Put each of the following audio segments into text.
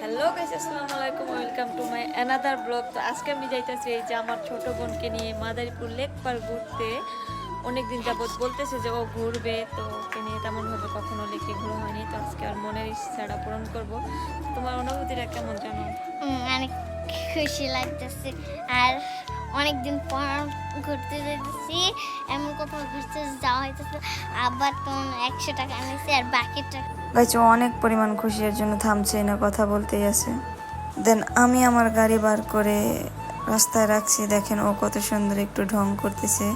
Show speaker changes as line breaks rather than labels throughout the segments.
Hello guys আসসালামু আলাইকুম welcome to my another blog তো আজকে আমি যাইতেছি এই যে আমার ছোট বোনকে নিয়ে মাদারীপুর লেক পার ঘুরতে। অনেক দিন যাবত বলতেছে যে ও ঘুরবে, তো ওকে নিয়ে তেমনভাবে কখনো লেকে ঘোরা হয়নি। তো আজকে আর মনের ইচ্ছাটা পূরণ করব। তোমার অনুভূতিটা কেমন জানো?
অনেক খুশি লাগতেছে। আর অনেক দিন পর ঘুরতে যেতেছি এমন কোথাও ঘুরতে যাওয়া হইতেছে, আবার তখন একশো টাকা নিয়েছি আর বাকি টাকা
ও অনেক পরিমাণ খুশি এর জন্য থামছে না কথা বলতেই আছে। দেন আমি আমার গাড়ি বার করে রাস্তায় রাখছি, দেখেন ও কত সুন্দর একটু ঢং করতেছে।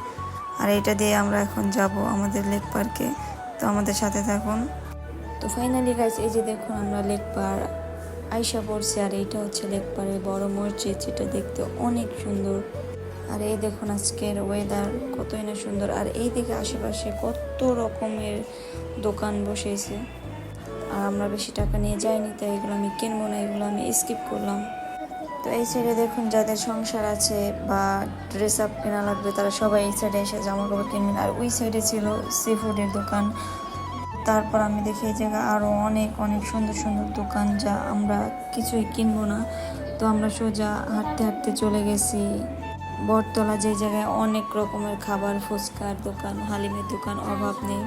আর এটা দিয়ে আমরা এখন যাব আমাদের লেক পার্কে। তো আমাদের সাথে থাকুন। তো ফাইনালি গাইজ এই যে দেখুন আমরা লেক পার আইসা পড়ছে, আর এইটা হচ্ছে লেক পাড়ের বড় মসজিদ, যেটা দেখতে অনেক সুন্দর। আর এই দেখুন আজকের ওয়েদার কতই না সুন্দর। আর এই দিকে আশেপাশে কত রকমের দোকান বসেছে। আর আমরা বেশি টাকা নিয়ে যাইনি, তাই এগুলো আমি কিনবো না, এগুলো আমি স্কিপ করলাম। তো এই সাইডে দেখুন যাদের সংসার আছে বা ড্রেস আপ কেনা লাগবে, তারা সবাই এই সাইডে এসে জামা কাপড় কিনবেন। আর ওই সাইডে ছিল সি ফুডের দোকান। তারপর আমি দেখি এই জায়গায় আরও অনেক অনেক সুন্দর সুন্দর দোকান যা আমরা কিছুই কিনবো না। তো আমরা সোজা হাঁটতে হাঁটতে চলে গেছি। বটতলা যে জায়গায় অনেক রকমের খাবার, ফুচকার দোকান, হালিমের দোকান, অভাব নেই।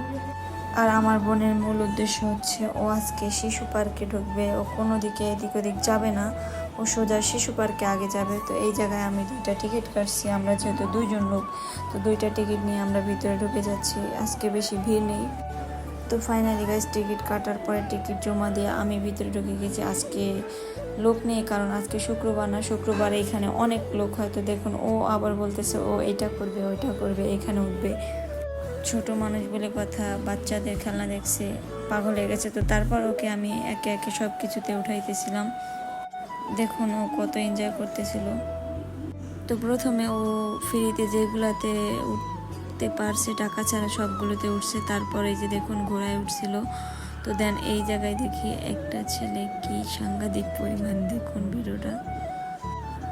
আর আমার বোনের মূল উদ্দেশ্য হচ্ছে, ও আজকে শিশু পার্কে ঢুকবে, ও কোনো দিকে এদিক ওদিক যাবে না, ও সোজা শিশু পার্কে আগে যাবে। তো এই জায়গায় আমি দুইটা টিকিট কাটছি, আমরা যেহেতু দুইজন লোক, তো দুইটা টিকিট নিয়ে আমরা ভিতরে ঢুকে যাচ্ছি, আজকে বেশি ভিড় নেই। তো ফাইনালি গাইজ টিকিট কাটার পরে টিকিট জমা দিয়ে আমি ভিতরে ঢুকে গেছি। আজকে লোক নেই, কারণ আজকে শুক্রবার না, শুক্রবার এখানে অনেক লোক হয়তো দেখুন, ও আবার বলতেছে, ও এটা করবে, ওইটা করবে, এখানে উঠবে। ছোট মানুষ বলে কথা, বাচ্চাদের খেলনা দেখছে, পাগল হয়ে গেছে। তো তারপর ওকে আমি একে একে সব কিছুতে উঠাইতেছিলাম। দেখুন ও কত এনজয় করতেছিল। তো প্রথমে ও ফ্রিতে যেগুলাতে উঠতে পারছে, টাকা ছাড়া সবগুলোতে উঠছে। তারপরে যে দেখুন ঘোড়ায় উঠছিল। তো দেন এই জায়গায় দেখি একটা ছেলে কি সাংঘাতিক পরিমাণ। দেখুন ভিডিওটা।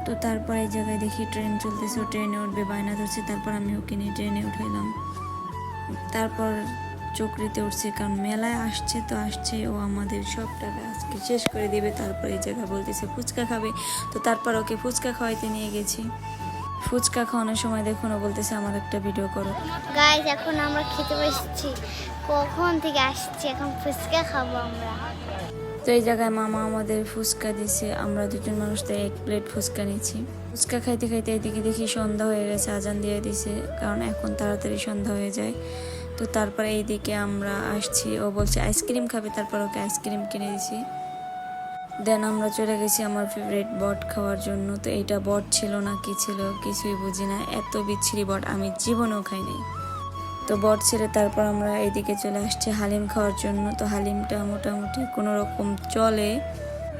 তো তারপর এই জায়গায় দেখি ট্রেন চলতেছে। ট্রেনে উঠবে, বায়না ধরছে। তারপর আমি ওকে নিয়ে ট্রেনে উঠাইলাম। তারপর চকরিতে উঠছে, কারণ মেলায় আসছে তো আসছে, ও আমাদের সব টাকা আজকে শেষ করে দেবে। তারপর এই জায়গা বলতেছে, ফুচকা খাবে। তো তারপর ওকে ফুচকা খাওয়াইতে নিয়ে গেছি। ফুচকা খাওয়ানোর সময় দেখুন, ও বলতেছে, আমার একটা ভিডিও করো।
গাইজ এখন আমরা খেতে বসেছি। কখন থেকে আসছি? এখন ফুচকা খাব আমরা।
তো এই জায়গায় মামা আমাদের ফুচকা দিছে। আমরা দুজন মানুষ এক প্লেট ফুচকা নিয়েছি ফুচকা খাইতে খাইতে এদিকে দেখি সন্ধ্যা হয়ে গেছে, আজান দিয়ে দিছে, কারণ এখন তাড়াতাড়ি সন্ধ্যা হয়ে যায়। তো তারপরে এইদিকে আমরা আসছি, ও বলছে, আইসক্রিম খাবে? তারপর ওকে আইসক্রিম কিনে দিছি। দেন আমরা চলে গেছি আমার ফেভারিট বট খাওয়ার জন্য। তো এইটা বট ছিল না, কি ছিল কিছুই বুঝি না। এত বিচ্ছিরি বট, আমি জীবনেও খাইনি। তো বট ছেড়ে তারপর আমরা এদিকে চলে আসছি হালিম খাওয়ার জন্য। তো হালিমটা মোটামুটি কোনো রকম চলে।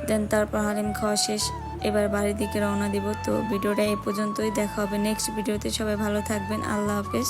দেন তারপর হালিম খাওয়া শেষ। এবার বাড়ির দিকে রওনা দিব। তো ভিডিওটা এই পর্যন্তই। দেখা হবে নেক্সট ভিডিওতে সবাই ভালো থাকবেন। আল্লাহ হাফেজ।